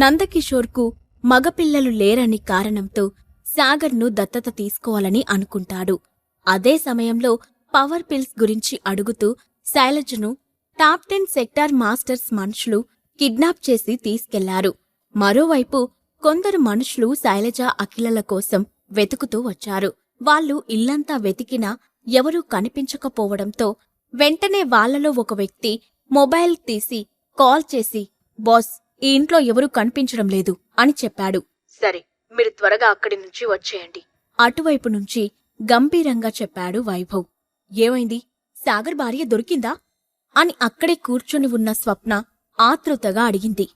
నందకిషోర్కు మగపిల్లలు లేరని కారణంతో సాగర్ను దత్తత తీసుకోవాలని అనుకుంటాడు. అదే సమయంలో పవర్ పిల్స్ గురించి అడుగుతూ శైలజను టాప్ టెన్ సెక్టార్ మాస్టర్స్ మనుషులు కిడ్నాప్ చేసి తీసుకెళ్ళారు. మరోవైపు కొందరు మనుషులు శైలజ అఖిలల కోసం వెతుకుతూ వచ్చారు. వాళ్ళు ఇల్లంతా వెతికినా ఎవరూ కనిపించకపోవడంతో వెంటనే వాళ్ళలో ఒక వ్యక్తి మొబైల్ తీసి కాల్ చేసి బాస్ ఈ ఇంట్లో ఎవరూ కనిపించడం లేదు అని చెప్పాడు. సరే మీరు త్వరగా అక్కడి నుంచి వచ్చేయండి. అటువైపు నుంచి గంభీరంగా చెప్పాడు వైభవ్. ఏమైంది? సాగర్ భార్య దొరికిందా? అని అక్కడే కూర్చుని ఉన్న స్వప్న ఆతృతగా అడిగింది.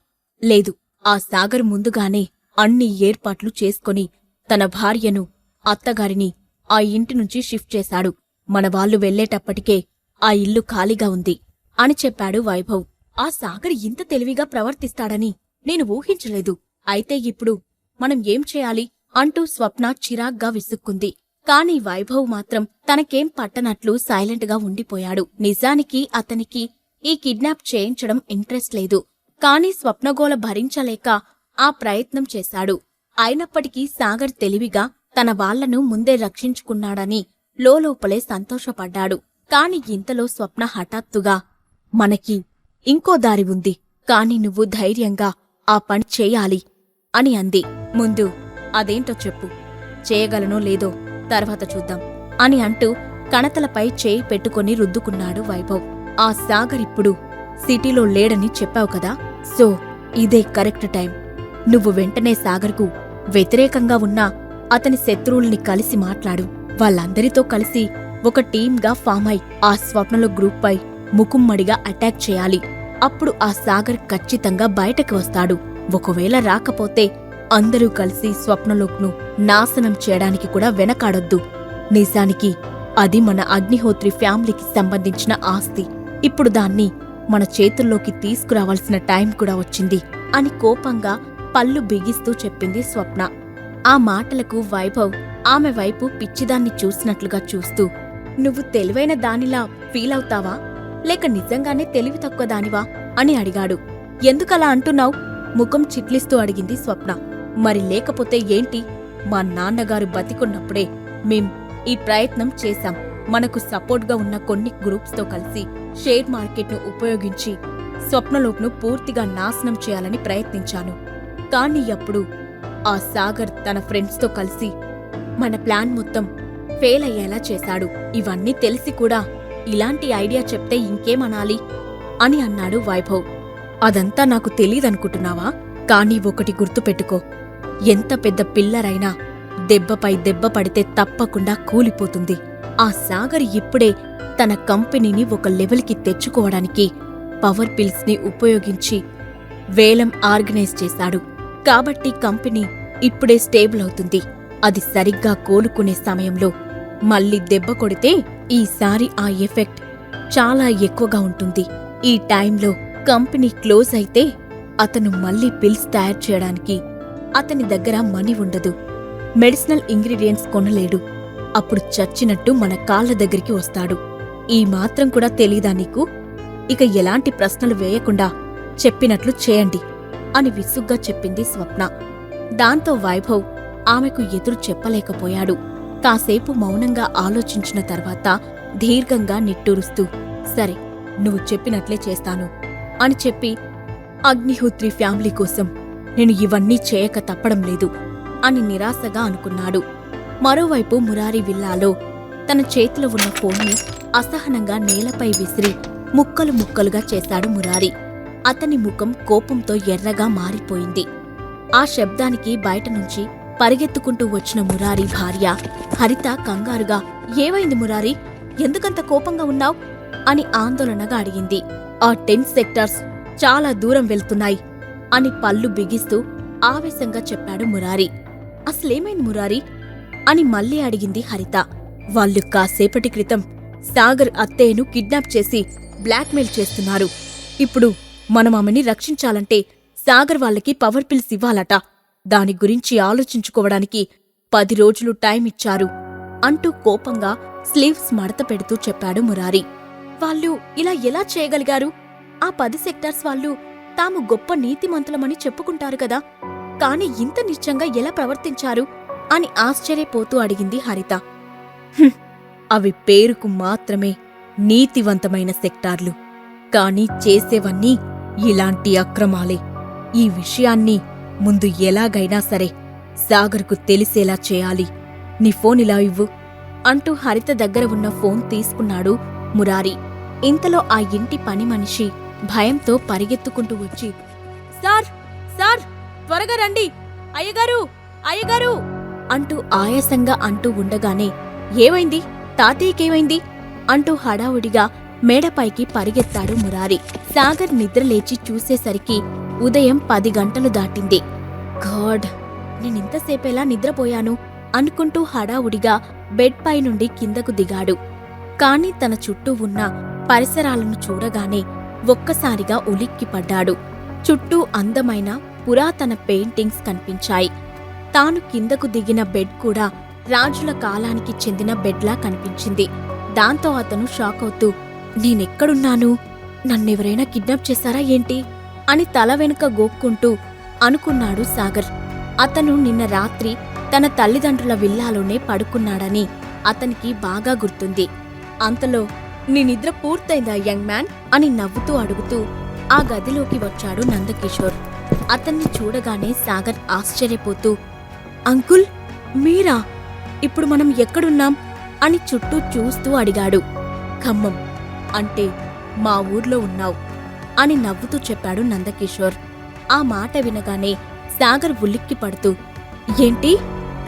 లేదు ఆ సాగర్ ముందుగానే అన్ని ఏర్పాట్లు చేసుకొని తన భార్యను అత్తగారిని ఆ ఇంటి నుంచి షిఫ్ట్ చేశాడు. మన వాళ్ళు వెళ్ళేటప్పటికే ఆ ఇల్లు ఖాళీగా ఉంది అని చెప్పాడు వైభవ్. ఆ సాగర్ ఇంత తెలివిగా ప్రవర్తిస్తాడని నేను ఊహించలేదు. అయితే ఇప్పుడు మనం ఏం చేయాలి అంటూ స్వప్న చిరాగ్గా విసుక్కుంది. కాని వైభవ్ మాత్రం తనకేం పట్టనట్లు సైలెంట్గా ఉండిపోయాడు. నిజానికి అతనికి ఈ కిడ్నాప్ చేయించడం ఇంట్రెస్ట్ లేదు. కాని స్వప్నగోల భరించలేక ఆ ప్రయత్నం చేశాడు. అయినప్పటికీ సాగర్ తెలివిగా తన వాళ్ళను ముందే రక్షించుకున్నాడని లోలోపలే సంతోషపడ్డాడు. కాని ఇంతలో స్వప్న హఠాత్తుగా మనకి ఇంకో దారి ఉంది. కాని నువ్వు ధైర్యంగా ఆ పని చేయాలి అని అంది. ముందు అదేంటో చెప్పు. చేయగలనో లేదో తర్వాత చూద్దాం అని అంటూ కణతలపై చేయి పెట్టుకొని రుద్దుకున్నాడు వైభవ్. ఆ సాగర్ ఇప్పుడు సిటీలో లేడని చెప్పావు కదా? సో ఇదే కరెక్ట్ టైం. నువ్వు వెంటనే సాగర్కు వ్యతిరేకంగా ఉన్న అతని శత్రువుల్ని కలిసి మాట్లాడు. వాళ్ళందరితో కలిసి ఒక టీంగా ఫామ్ అయి ఆ స్వప్నలో గ్రూప్పై ముకుమ్మడిగా అటాక్ చేయాలి. అప్పుడు ఆ సాగర్ ఖచ్చితంగా బయటకు వస్తాడు. ఒకవేళ రాకపోతే అందరూ కలిసి స్వప్నలోక్ను నాశనం చేయడానికి కూడా వెనకాడొద్దు. నిజానికి అది మన అగ్నిహోత్రి ఫ్యామిలీకి సంబంధించిన ఆస్తి. ఇప్పుడు దాన్ని మన చేతుల్లోకి తీసుకురావాల్సిన టైం కూడా వచ్చింది అని కోపంగా పళ్ళు బిగిస్తూ చెప్పింది స్వప్న. ఆ మాటలకు వైభవ్ ఆమె వైపు పిచ్చిదాన్ని చూసినట్లుగా చూస్తూ నువ్వు తెలివైన దానిలా ఫీలవుతావా? లేక నిజంగానే తెలివి తక్కువ దానివా? అని అడిగాడు. ఎందుకలా అంటున్నావు? ముఖం చిట్లిస్తూ అడిగింది స్వప్న. మరి లేకపోతే ఏంటి? మా నాన్నగారు బతికున్నప్పుడే మేం ఈ ప్రయత్నం చేశాం. మనకు సపోర్ట్గా ఉన్న కొన్ని గ్రూప్స్తో కలిసి షేర్ మార్కెట్ను ఉపయోగించి స్వప్నలోక్ను పూర్తిగా నాశనం చేయాలని ప్రయత్నించాను. కానీ అప్పుడు ఆ సాగర్ తన ఫ్రెండ్స్తో కలిసి మన ప్లాన్ మొత్తం ఫెయిల్ అయ్యేలా చేశాడు. ఇవన్నీ తెలిసి కూడా ఇలాంటి ఐడియా చెప్తే ఇంకేమనాలి? అని అన్నాడు వైభవ్. అదంతా నాకు తెలీదనుకుంటున్నావా? కానీ ఒకటి గుర్తుపెట్టుకో. ఎంత పెద్ద పిల్లరైనా దెబ్బపై దెబ్బ పడితే తప్పకుండా కూలిపోతుంది. ఆ సాగర్ ఇప్పుడే తన కంపెనీని ఒక లెవెల్కి తెచ్చుకోవడానికి పవర్ పిల్స్ని ఉపయోగించి వేలం ఆర్గనైజ్ చేశాడు. కాబట్టి కంపెనీ ఇప్పుడే స్టేబుల్ అవుతుంది. అది సరిగ్గా కోలుకునే సమయంలో మళ్ళీ దెబ్బ కొడితే ఈసారి ఆ ఎఫెక్ట్ చాలా ఎక్కువగా ఉంటుంది. ఈ టైంలో కంపెనీ క్లోజ్ అయితే అతను మళ్ళీ పిల్స్ తయారు చేయడానికి అతని దగ్గర మనీ ఉండదు. మెడిసినల్ ఇంగ్రీడియంట్స్ కొనలేడు. అప్పుడు చచ్చినట్టు మన కాళ్ళ దగ్గరికి వస్తాడు. ఈ మాత్రం కూడా తెలీదా నీకు? ఇక ఎలాంటి ప్రశ్నలు వేయకుండా చెప్పినట్లు చేయండి అని విసుగ్గా చెప్పింది స్వప్న. దాంతో వైభవ్ ఆమెకు ఎదురు చెప్పలేకపోయాడు. కాసేపు మౌనంగా ఆలోచించిన తర్వాత దీర్ఘంగా నిట్టూరుస్తూ సరే నువ్వు చెప్పినట్లే చేస్తాను అని చెప్పి అగ్నిహోత్రి ఫ్యామిలీ కోసం నేను ఇవన్నీ చేయక తప్పడం లేదు అని నిరాశగా అనుకున్నాడు. మరోవైపు మురారి విల్లాలో తన చేతిలో ఉన్న ఫోన్ని అసహనంగా నేలపై విసిరి ముక్కలు ముక్కలుగా చేశాడు మురారి. అతని ముఖం కోపంతో ఎర్రగా మారిపోయింది. ఆ శబ్దానికి బయట నుంచి పరిగెత్తుకుంటూ వచ్చిన మురారి భార్య హరిత కంగారుగా ఏవైంది మురారి? ఎందుకంత కోపంగా ఉన్నావ్? అని ఆందోళనగా అడిగింది. ఆ టెన్ సెక్టార్స్ చాలా దూరం వెళ్తున్నాయి అని పళ్ళు బిగిస్తూ ఆవేశంగా చెప్పాడు మురారి. అసలేమైంది మురారి? అని మళ్ళీ అడిగింది హరిత. వాళ్ళు కాసేపటి క్రితం సాగర్ అత్తయ్యను కిడ్నాప్ చేసి బ్లాక్మెయిల్ చేస్తున్నారు. ఇప్పుడు మనం ఆమెని రక్షించాలంటే సాగర్ వాళ్ళకి పవర్ పిల్స్ ఇవ్వాలట. దాని గురించి ఆలోచించుకోవడానికి పది రోజులు టైం ఇచ్చారు అంటూ కోపంగా స్లీవ్స్ మడత పెడుతూ చెప్పాడు మురారి. వాళ్ళు ఇలా ఎలా చేయగలిగారు? ఆ పది సెక్టార్స్ వాళ్ళు తాము గొప్ప నీతిమంతులమని చెప్పుకుంటారు కదా. కాని ఇంత నిశ్చంగా ఎలా ప్రవర్తించారు? అని ఆశ్చర్యపోతూ అడిగింది హరిత. అవి పేరుకు మాత్రమే నీతివంతమైన సెక్టార్లు. కాని చేసేవన్నీ ఇలాంటి అక్రమాలే. ఈ విషయాన్ని ముందు ఎలాగైనా సరే సాగర్కు తెలిసేలా చేయాలి. నీ ఫోన్ ఇలా ఇవ్వు. అంటూ హరిత దగ్గర ఉన్న ఫోన్ తీసుకున్నాడు మురారి. ఇంతలో ఆ ఇంటి పని మనిషి భయంతో పరిగెత్తుకుంటూ వచ్చి సార్! సార్! త్వరగా రండి! అయ్యగారు! అయ్యగారు! అంటూ ఆయాసంగా అంటూ ఉండగానే ఏమైంది? తాతయ్యకేమైంది? అంటూ హడావుడిగా మేడపైకి పరిగెత్తాడు మురారి. సాగర్ నిద్రలేచి చూసేసరికి ఉదయం పది గంటలు దాటింది. గాడ్ నేనింతసేపేలా నిద్రపోయాను అనుకుంటూ హడావుడిగా బెడ్ పై నుండి కిందకు దిగాడు. కాని తన చుట్టూ ఉన్న పరిసరాలను చూడగానే ఒక్కసారిగా ఉలిక్కిపడ్డాడు చుట్టూ అందమైన పురాతన పెయింటింగ్స్ కనిపించాయి. తాను కిందకు దిగిన బెడ్ కూడా రాజుల కాలానికి చెందిన బెడ్లా కనిపించింది. దాంతో అతను షాక్ అవుతూ నేనెక్కడున్నాను? నన్నెవరైనా కిడ్నాప్ చేశారా ఏంటి? అని తల వెనుక గోక్కుంటూ అనుకున్నాడు సాగర్. అతను నిన్న రాత్రి తన తల్లిదండ్రుల విల్లాలోనే పడుకున్నాడని అతనికి బాగా గుర్తుంది. అంతలో నీ నిద్ర పూర్తయిందా యంగ్ మ్యాన్? అని నవ్వుతూ అడుగుతూ ఆ గదిలోకి వచ్చాడు నందకిషోర్. అతన్ని చూడగానే సాగర్ ఆశ్చర్యపోతూ అంకుల్ మీరా? ఇప్పుడు మనం ఎక్కడున్నాం? అని చుట్టూ చూస్తూ అడిగాడు. ఖమ్మం. అంటే మా ఊర్లో ఉన్నావు. అని నవ్వుతూ చెప్పాడు నందకిషోర్. ఆ మాట వినగానే సాగర్ ఉలిక్కి పడుతూ ఏంటి?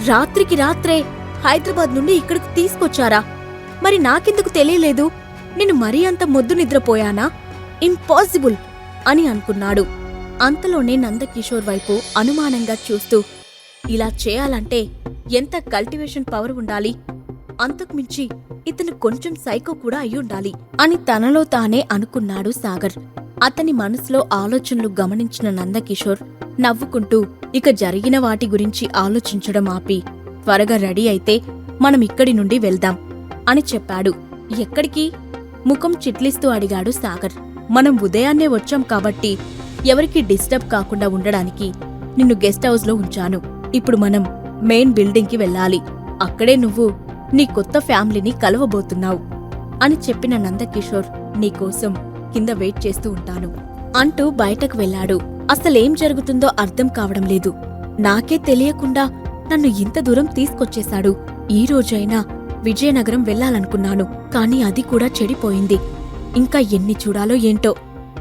రాత్రికి రాత్రే హైదరాబాద్ నుండి ఇక్కడికి తీసుకొచ్చారా? మరి నాకెందుకు తెలియలేదు? నేను మరీ అంత మొద్దు నిద్రపోయానా? ఇంపాసిబుల్ అని అనుకున్నాడు. అంతలోనే నందకిషోర్ వైపు అనుమానంగా చూస్తూ ఇలా చేయాలంటే ఎంత కల్టివేషన్ పవర్ ఉండాలి? అంతకుమించి ఇతను కొంచెం సైకో కూడా అయ్యుండాలి అని తనలో తానే అనుకున్నాడు సాగర్. అతని మనసులో ఆలోచనలు గమనించిన నందకిషోర్ నవ్వుకుంటూ ఇక జరిగిన వాటి గురించి ఆలోచించడం ఆపి త్వరగా రెడీ అయితే మనం ఇక్కడి నుండి వెళ్దాం అని చెప్పాడు. ఎక్కడికి? ముఖం చిట్లిస్తూ అడిగాడు సాగర్. మనం ఉదయాన్నే వచ్చాం కాబట్టి ఎవరికి డిస్టర్బ్ కాకుండా ఉండడానికి నిన్ను గెస్ట్ హౌస్లో ఉంచాను. ఇప్పుడు మనం మెయిన్ బిల్డింగ్కి వెళ్ళాలి. అక్కడే నువ్వు నీ కొత్త ఫ్యామిలీని కలవబోతున్నావు అని చెప్పిన నందకిషోర్ నీకోసం కింద వెయిట్ చేస్తూ ఉంటాను. అంటూ బయటకు వెళ్ళాడు. అసలేం జరుగుతుందో అర్థం కావడం లేదు. నాకే తెలియకుండా నన్ను ఇంత దూరం తీసుకొచ్చేశాడు. ఈ రోజైనా విజయనగరం వెళ్ళాలనుకున్నాను. కాని అది కూడా చెడిపోయింది. ఇంకా ఎన్ని చూడాలో ఏంటో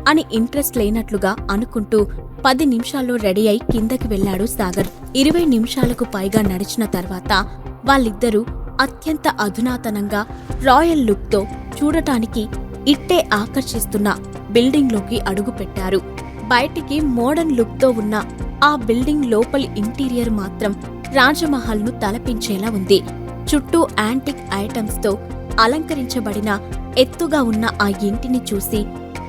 అని ఇంట్రెస్ట్ లేనట్లుగా అనుకుంటూ పది నిమిషాల్లో రెడీ అయి కిందకి వెళ్ళాడు సాగర్. ఇరవై నిమిషాలకు పైగా నడిచిన తర్వాత వాళ్ళిద్దరూ అత్యంత అధునాతనంగా రాయల్ లుక్తో చూడటానికి ఇట్టే ఆకర్షిస్తున్న బిల్డింగ్లోకి అడుగుపెట్టారు. బయటికి మోడర్న్ లుక్తో ఉన్న ఆ బిల్డింగ్ లోపలి ఇంటీరియర్ మాత్రం రాజమహల్ను తలపించేలా ఉంది. చుట్టూ యాంటిక్ ఐటమ్స్తో అలంకరించబడిన ఎత్తుగా ఉన్న ఆ ఇంటిని చూసి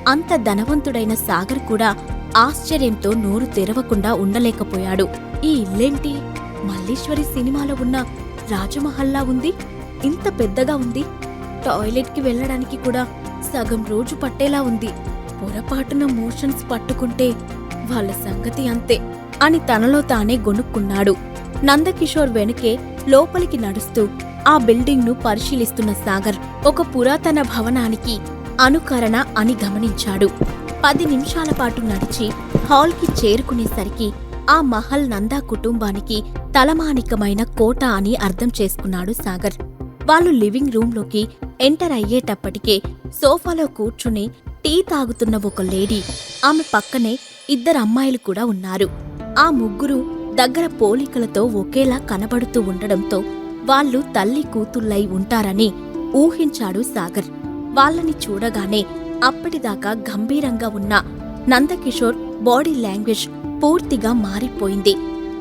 అంత ధనవంతుడైన సాగర్ కూడా ఆశ్చర్యంతో నోరు తెరవకుండా ఉండలేకపోయాడు. ఈ ఇల్లేంటి? మల్లీశ్వరి సినిమాలో ఉన్న రాజమహల్లా ఉంది? ఇంత పెద్దగా ఉంది? టాయిలెట్కి వెళ్ళడానికి కూడా సగం రోజు పట్టేలా ఉంది. పొరపాటున మోషన్స్ పట్టుకుంటే వాళ్ళ సంగతి అంతే అని తనలో తానే గొనుక్కున్నాడు నందకిషోర్ వెనుకే లోపలికి నడుస్తూ ఆ బిల్డింగ్ను పరిశీలిస్తున్న సాగర్ ఒక పురాతన భవనానికి అనుకరణ అని గమనించాడు. పది నిమిషాల పాటు నడిచి హాల్కి చేరుకునేసరికి ఆ మహల్ నందా కుటుంబానికి తలమానికమైన కోట అని అర్థం చేసుకున్నాడు సాగర్. వాళ్ళు లివింగ్ రూంలోకి ఎంటర్ అయ్యేటప్పటికే సోఫాలో కూర్చుని టీ తాగుతున్న ఒక లేడీ ఆమె పక్కనే ఇద్దరు అమ్మాయిలు కూడా ఉన్నారు. ఆ ముగ్గురు దగ్గర పోలికలతో ఒకేలా కనబడుతూ ఉండడంతో వాళ్ళు తల్లి కూతుళ్ళై ఉంటారని ఊహించాడు సాగర్. వాళ్ళని చూడగానే అప్పటిదాకా గంభీరంగా ఉన్న నందకిషోర్ బాడీ లాంగ్వేజ్ పూర్తిగా మారిపోయింది.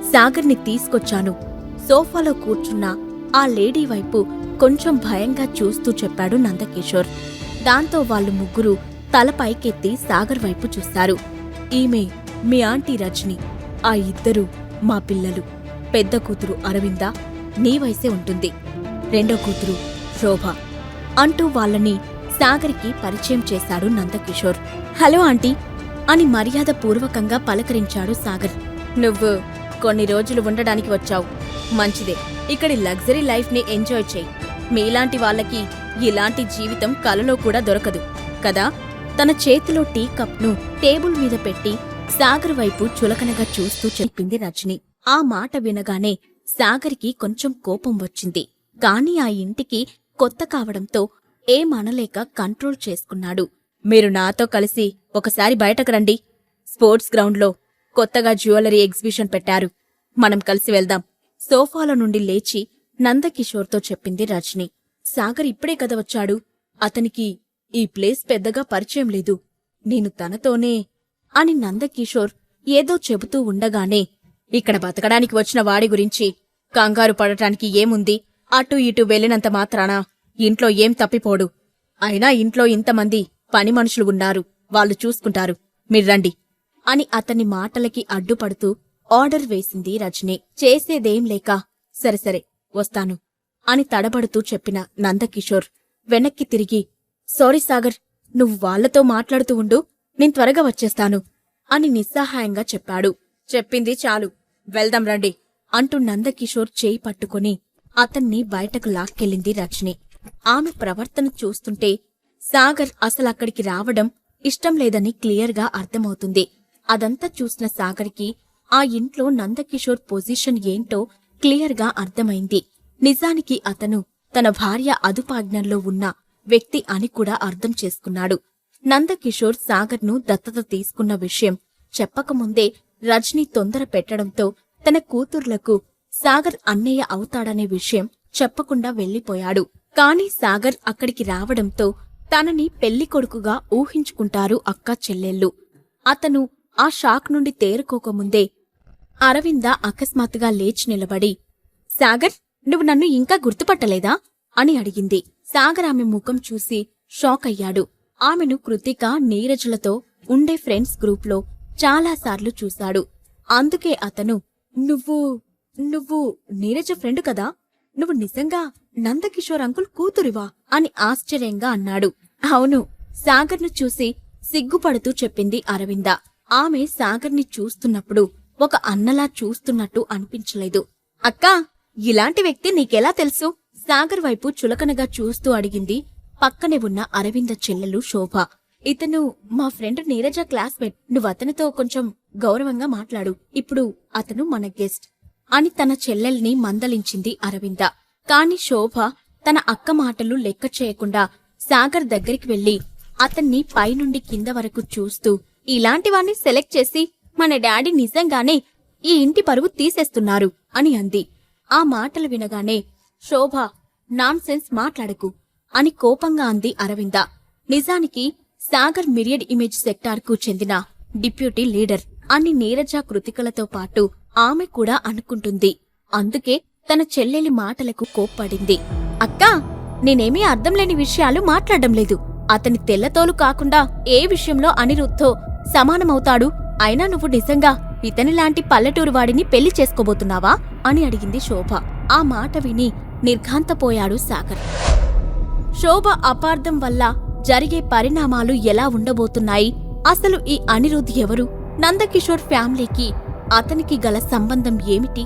సాగర్ని తీసుకొచ్చాను. సోఫాలో కూర్చున్న ఆ లేడీ వైపు కొంచెం భయంగా చూస్తూ చెప్పాడు నందకిషోర్. దాంతో వాళ్ళు ముగ్గురు తల పైకెత్తి సాగర్ వైపు చూస్తారు ఈమె మీ ఆంటీ రజని ఆ ఇద్దరు మా పిల్లలు. పెద్ద కూతురు అరవింద నీ వయసే ఉంటుంది. రెండో కూతురు శోభ అంటూ వాళ్ళని సాగర్కి పరిచయం చేశాడు నందకిషోర్. హలో ఆంటీ అని మర్యాద పూర్వకంగా పలకరించాడు సాగర్. నువ్వు కొన్ని రోజులు ఉండడానికి వచ్చావు. మంచిదే. ఇక్కడి లగ్జరీ లైఫ్ని ఎంజాయ్ చేయి. మీలాంటి వాళ్ళకి ఇలాంటి జీవితం కలలో కూడా దొరకదు కదా? తన చేతిలో టీ కప్ను టేబుల్ మీద పెట్టి సాగర్ వైపు చులకనగా చూస్తూ చెప్పింది రజని. ఆ మాట వినగానే సాగర్కి కొంచెం కోపం వచ్చింది. కాని ఆ ఇంటికి కొత్త కావడంతో ఏమనలేక కంట్రోల్ చేసుకున్నాడు. మీరు నాతో కలిసి ఒకసారి బయటకు రండి. స్పోర్ట్స్ గ్రౌండ్లో కొత్తగా జ్యువెలరీ ఎగ్జిబిషన్ పెట్టారు. మనం కలిసి వెళ్దాం. సోఫాలో నుండి లేచి నందకిషోర్తో చెప్పింది రజని. సాగర్ ఇప్పుడే కదా వచ్చాడు. అతనికి ఈ ప్లేస్ పెద్దగా పరిచయం లేదు. నేను తనతోనే అని నందకిషోర్ ఏదో చెబుతూ ఉండగానే ఇక్కడ బతకడానికి వచ్చిన వాడి గురించి కంగారు పడటానికి ఏముంది? అటు ఇటు వెళ్ళినంత మాత్రాన ఇంట్లో ఏం తప్పిపోడు. అయినా ఇంట్లో ఇంతమంది పని మనుషులు ఉన్నారు. వాళ్ళు చూసుకుంటారు. మీర్రండి అని అతని మాటలకి అడ్డుపడుతూ ఆర్డర్ వేసింది రజని. చేసేదేం లేక సరే సరే వస్తాను అని తడబడుతూ చెప్పిన నందకిషోర్ వెనక్కి తిరిగి సారీ సాగర్ నువ్వు వాళ్ళతో మాట్లాడుతూ ఉండు నేను త్వరగా వచ్చేస్తాను అని నిస్సహాయంగా చెప్పాడు. చెప్పింది చాలు వెళ్దాం రండి అంటూ నందకిషోర్ చేయి పట్టుకుని అతన్ని బయటకు లాక్కెళ్ళింది రజని. ఆమె ప్రవర్తన చూస్తుంటే సాగర్ అసలక్కడికి రావడం ఇష్టం లేదని క్లియర్గా అర్థమవుతుంది. అదంతా చూసిన సాగర్కి ఆ ఇంట్లో నందకిషోర్ పొజిషన్ ఏంటో క్లియర్గా అర్థమైంది. నిజానికి అతను తన భార్య అదుపాజ్ఞంలో ఉన్న వ్యక్తి అని కూడా అర్థం చేసుకున్నాడు. నందకిషోర్ సాగర్ను దత్తత తీసుకున్న విషయం చెప్పకముందే రజనీ తొందర పెట్టడంతో తన కూతుర్లకు సాగర్ అన్నయ్య అవుతాడనే విషయం చెప్పకుండా వెళ్ళిపోయాడు కాని సాగర్ అక్కడికి రావడంతో తనని పెళ్ళి కొడుకుగా ఊహించుకుంటారు అక్క చెల్లెళ్ళు. అతను ఆ షాక్ నుండి తేరుకోకముందే అరవింద అకస్మాత్తుగా లేచి నిలబడి సాగర్ నువ్వు నన్ను ఇంకా గుర్తుపట్టలేదా? అని అడిగింది. సాగర్ ఆమె ముఖం చూసి షాక్ అయ్యాడు. ఆమెను కృతిక నీరజలతో ఉండే ఫ్రెండ్స్ గ్రూప్లో చాలాసార్లు చూశాడు. అందుకే అతను నువ్వు నువ్వు నీరజ ఫ్రెండ్ కదా? నువ్వు నిజంగా నందకిషోర్ అంకుల్ కూతురివా? అని ఆశ్చర్యంగా అన్నాడు. అవును సాగర్ను చూసి సిగ్గుపడుతూ చెప్పింది అరవింద. ఆమె సాగర్ని చూస్తున్నప్పుడు ఒక అన్నలా చూస్తున్నట్టు అనిపించలేదు. అక్కా ఇలాంటి వ్యక్తి నీకెలా తెలుసు? సాగర్ వైపు చులకనగా చూస్తూ అడిగింది పక్కనే ఉన్న అరవింద చెల్లెలు శోభ. ఇతను మా ఫ్రెండ్ నీరజ క్లాస్మేట్. నువ్వు అతనితో కొంచెం గౌరవంగా మాట్లాడు. ఇప్పుడు అతను మన గెస్ట్. అని తన చెల్లెల్ని మందలించింది అరవింద. కాని శోభ తన అక్క మాటలు లెక్క చేయకుండా సాగర్ దగ్గరికి వెళ్ళి అతన్ని పైనుండి కింద వరకు చూస్తూ ఇలాంటివాణ్ణి సెలెక్ట్ చేసి మన డాడీ నిజంగానే ఈ ఇంటి పరువు తీసేస్తున్నారు అని అంది. ఆ మాటలు వినగానే శోభ నాన్సెన్స్ మాట్లాడకు అని కోపంగా అంది అరవింద. నిజానికి సాగర్ మిరియడ్ ఇమేజ్ సెక్టార్కు చెందిన డిప్యూటీ లీడర్ అని నీరజ కృతికలతో పాటు ఆమె కూడా అనుకుంటుంది. అందుకే తన చెల్లెలి మాటలకు కోప్పడింది. అక్కా నేనేమీ అర్థం లేని విషయాలు మాట్లాడడం లేదు. అతని తెల్లతోలు కాకుండా ఏ విషయంలో అనిరుద్ధో సమానమవుతాడు? అయినా నువ్వు నిజంగా ఇతనిలాంటి పల్లెటూరు వాడిని పెళ్ళి చేసుకోబోతున్నావా? అని అడిగింది శోభ. ఆ మాట విని నిర్ఘాంతపోయాడు సాగర్. శోభ అపార్థం వల్ల జరిగే పరిణామాలు ఎలా ఉండబోతున్నాయి? అసలు ఈ అనిరుద్ ఎవరు? నందకిషోర్ ఫ్యామిలీకి అతనికి గల సంబంధం ఏమిటి?